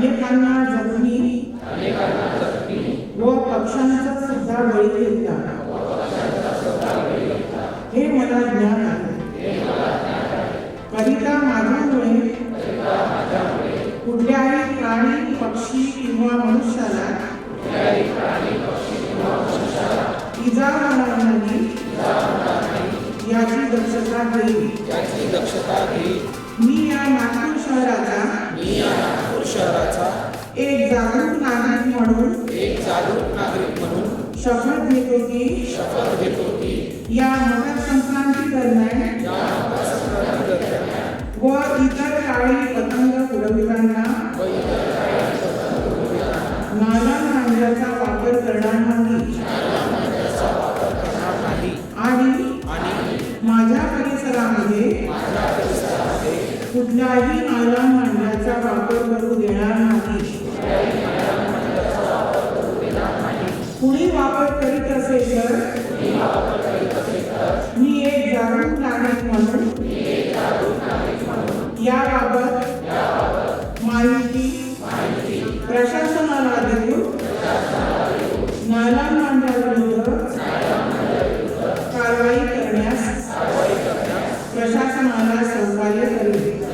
अनेकांना जखमी व पक्षांचा सुद्धा बळी घेतला हे मला ज्ञान आहे. करिता माझ्यामुळे कुठल्याही प्राणी पक्षी किंवा मनुष्याला इजा होणार नाही याची दक्षता घेईल मी या नागपूर शहराचा शहराचा एक जागरूक नागरिक म्हणून एक जागरूक नागरिक म्हणून शपथ घेतो की शपथ घेतो की या मकर संक्रांती दरम्यान या मकर दरम्यान व इतर काळी पतंग उडविताना व इतर वापर करणार नाही. करणार नाही. आणि आणि माझ्या परिसरामध्ये माझ्या परिसरामध्ये कुठल्याही नाला मांडण्याचा वापर करू देणार नाही. कुणी वापर करीत असेल तर? मी एक जागरूक नागरिक म्हणून याबाबत माहिती प्रशासनाला देऊ. नाला नांग्याविरुद्ध कारवाई करण्यास समाजाला सहकार्य करेल